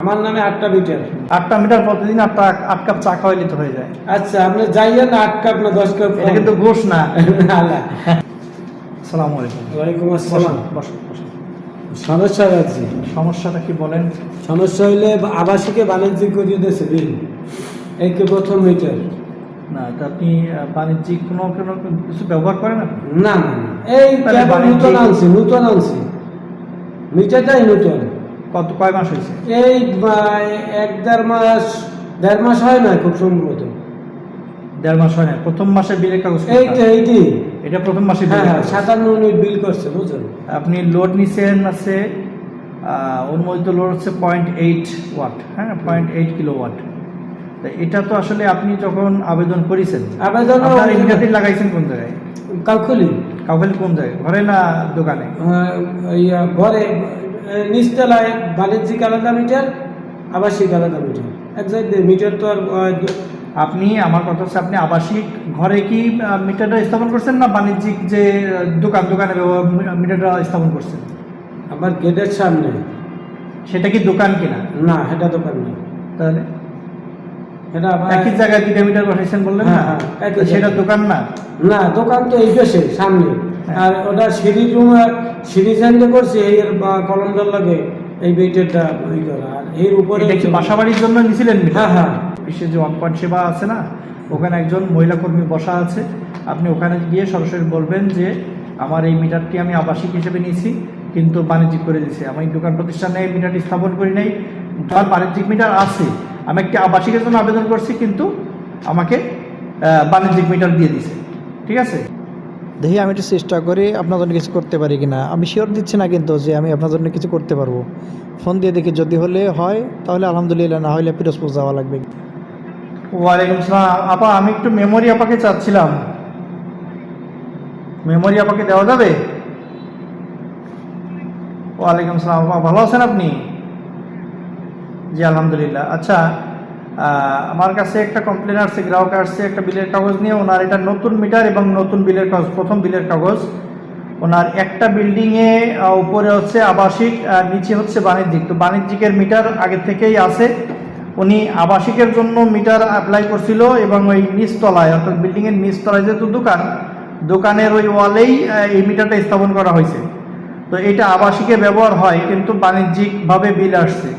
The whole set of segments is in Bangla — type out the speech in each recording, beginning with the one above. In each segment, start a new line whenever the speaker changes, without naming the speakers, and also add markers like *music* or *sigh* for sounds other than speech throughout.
আমার নামে আটটা মিটার
আটটা মিটার প্রতিদিন আটটা আট কাপ চা খাওয়াইলে তো হয়ে যায়।
আচ্ছা আপনি যাইয়েন না আট কাপ না দশ কাপ
এটা কিন্তু ঘুষ না। *laughs* সালাম আলাইকুম।
ওয়ালাইকুম আসসালাম। সমস্যা আছে
সমস্যাটা কি বলেন?
সমস্যা হইলে আবাসিকে বাণিজ্যিক করিয়ে দিয়েছে বিল। এই কি প্রথম মিটার
না তা আপনি বাণিজ্যিক কোনো কোনো কিছু ব্যবহার করেন
না না। এই নতুন আনছি নতুন আনছি। মিটারটাই নতুন।
কত কয় মাস হয়েছে?
এই এক দেড় মাস দেড় মাস হয় না খুব সম্ভবত।
দেড় মাস হয় না প্রথম মাসে বিলের কাগজ
এই তো এইটি
এটা প্রথম মাসে
হ্যাঁ হ্যাঁ সাতান্ন ইউনিট বিল করছে বুঝলেন?
আপনি লোড নিছেন আছে অনুমোদিত লোড হচ্ছে পয়েন্ট এইট ওয়াট হ্যাঁ পয়েন্ট এইট কিলো ওয়াট এটা তো আসলে আপনি যখন আবেদন করেছেন
আবেদন
ইনভার্টার লাগাইছেন কোন জায়গায়?
কালকুলি
কাউকে কোন জায়গায়? ঘরে না দোকানে?
ঘরে। এ, নিচতলায় বাণিজ্যিক আলাদা মিটার আবাসিক আলাদা মিটার। এক মিটার তো আর
আপনি আমার কথা হচ্ছে আপনি আবাসিক ঘরে কি মিটারটা স্থাপন করছেন না বাণিজ্যিক যে দোকান দোকানে মিটারটা স্থাপন করছেন?
আমার গেটের সামনে।
সেটা কি দোকান কিনা?
না সেটা দোকান না।
তাহলে?
আবার
একই জায়গায় দুইটা মিটার বসাইছেন বললেন না?
হ্যাঁ, হ্যাঁ,
সেটা দোকান না?
না দোকান তো এই পাশে সামনে। আর ওটা সিঁড়ি রুম সিঁড়ি সাইডে করছে এই এর বা- কলম জল লাগে এই বেইটেরটা ওই করা। আর এর উপরে
এটা কি বাসা বাড়ির জন্য নিছিলেন মিটার
হ্যাঁ হ্যাঁ।
অফিসে যে ওয়ান পয়েন্ট সেবা আছে না ওখানে একজন মহিলা কর্মী বসা আছে। আপনি ওখানে গিয়ে সরাসরি বলবেন যে আমার এই মিটারটি আমি আবাসিক হিসেবে নিয়েছি কিন্তু বাণিজ্যিক করে দিয়েছি। আমি দোকান প্রতিষ্ঠানে এই মিটারটি স্থাপন করি নাই। তার বাণিজ্যিক মিটার আছে। আমি একটি আবাসিকের জন্য আবেদন করছি কিন্তু আমাকে বাণিজ্যিক মিটার দিয়ে দিছে ঠিক আছে?
দেখি আমি একটু চেষ্টা করি আপনার জন্য কিছু করতে পারি কিনা। আমি শিওর দিচ্ছি না কিন্তু যে আমি আপনার জন্য কিছু করতে পারব। ফোন দিয়ে দেখি যদি হলে হয়, তাহলে আলহামদুলিল্লাহ, না হলে পিরোজপুর যাওয়া লাগবে।
ওয়ালাইকুম সালাম। আপা, আমি একটু মেমোরি আপাকে চাচ্ছিলাম। মেমোরি আপাকে দেওয়া যাবে? ওয়ালাইকুম সালাম। আপা, ভালো আছেন আপনি? জি, আলহামদুলিল্লাহ। আচ্ছা আমার কাছে একটা কমপ্লেন আসছে, গ্রাহক আসছে, একটা বিলের কাগজ নিয়ে। ওনার এটা নতুন মিটার এবং নতুন বিলের কাগজ, প্রথম বিলের কাগজ। ওনার একটা বিল্ডিংয়ে উপরে হচ্ছে আবাসিক নিচে হচ্ছে বাণিজ্যিক। তো বাণিজ্যিকের মিটার আগে থেকেই আছে। উনি আবাসিকের জন্য মিটার অ্যাপ্লাই করছিল এবং ওই নিচতলায়, অর্থাৎ বিল্ডিংয়ের নিচতলায় যেহেতু দোকান, দোকানের ওই ওয়ালেই এই মিটারটা স্থাপন করা হয়েছে। তো এটা আবাসিকে ব্যবহার হয়, কিন্তু বাণিজ্যিকভাবে বিল আসছে।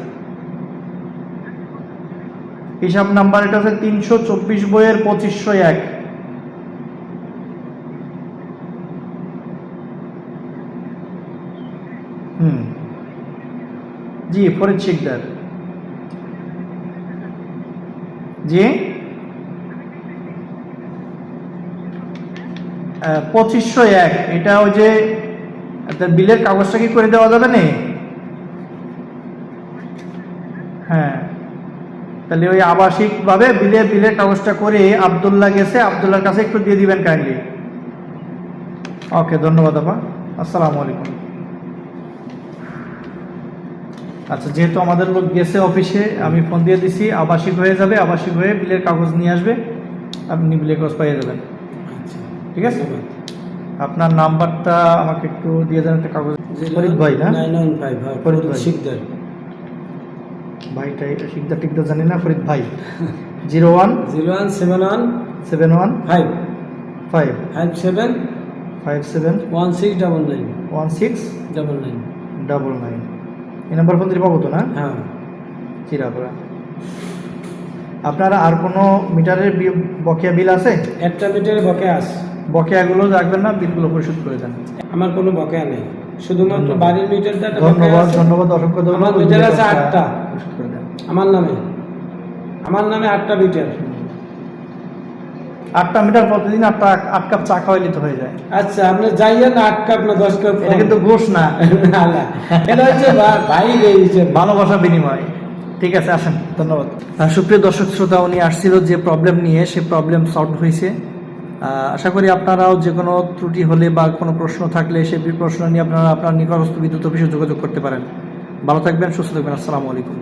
হিসাব নাম্বার এটা হচ্ছে তিনশো চব্বিশ বইয়ের পঁচিশশো এক। জি, ফরিদ শিকদার। জি? পঁচিশশো এক। এটা ওই যে বিলের কাগজটা কি করে দেওয়া যাবে না হ্যাঁ তাহলে ওই আবাসিকভাবে বিলের বিলের কাগজটা করে আবদুল্লাহ গেছে আবদুল্লাহর কাছে একটু দিয়ে দিবেন কাইন্ডলি ওকে ধন্যবাদ আপা। আসসালামু আলাইকুম। আচ্ছা যেহেতু আমাদের লোক গেছে অফিসে আমি ফোন দিয়ে দিছি আবাসিক হয়ে যাবে আবাসিক হয়ে বিলের কাগজ নিয়ে আসবে আপনি বিলের কাগজ পাইয়ে যাবেন ঠিক আছে? আপনার নাম্বারটা আমাকে একটু দিয়ে দেন একটা কাগজ। ফরিদ ভাই না
নাইন নাইন হ্যাঁ
ফরিদ
ফরিদ
ভাই।
শিকদার।
ভাইটাই শিকদার টিকদার জানি না ফরিদ ভাই। Zero one
zero one seven one
seven one
five.
Five.
Five seven
five seven.
One six double nine.
One six
double nine.
Double nine. এই নাম্বার ফোন দিয়ে পাবো তো না?
হ্যাঁ।
চিরাপুরা আপনার আর কোনো মিটারের বকেয়া বিল আছে?
একটা মিটারের বকেয়া আছে।
বকেয়াগুলো রাখবেন না বিলগুলো পরিশোধ করে দেন।
আমার কোনো বকেয়া নেই। শুধুমাত্র বাড়ির মিটারটা
ধন্যবাদ। ধন্যবাদ অসংখ্য
আমার
ধন্যবাদ
মিটার আছে আটটা। আমার নামে। আমার নামে আটটা মিটার।
আটটা মিটার প্রতিদিন আটটা আট কাপ চা খাওয়াইলে তো হয়ে যায়।
আচ্ছা আপনি যাইয়েন আট কাপ না দশ কাপ
এটা কিন্তু ঘুষ না।
এটা হচ্ছে ভাই
ভালোবাসা বিনিময়। ঠিক আছে আসেন। ধন্যবাদ। সুপ্রিয় দর্শক শ্রোতা উনি আসছিল যে প্রবলেম নিয়ে সে প্রবলেম সলভ হয়েছে। আশা করি আপনারাও যে কোনো ত্রুটি হলে বা কোনো প্রশ্ন থাকলে সেই প্রশ্ন নিয়ে আপনারা আপনার নিকটস্থ বিদ্যুৎ অফিসে যোগাযোগ করতে পারেন। ভালো থাকবেন, সুস্থ থাকবেন, আসসালামু আলাইকুম।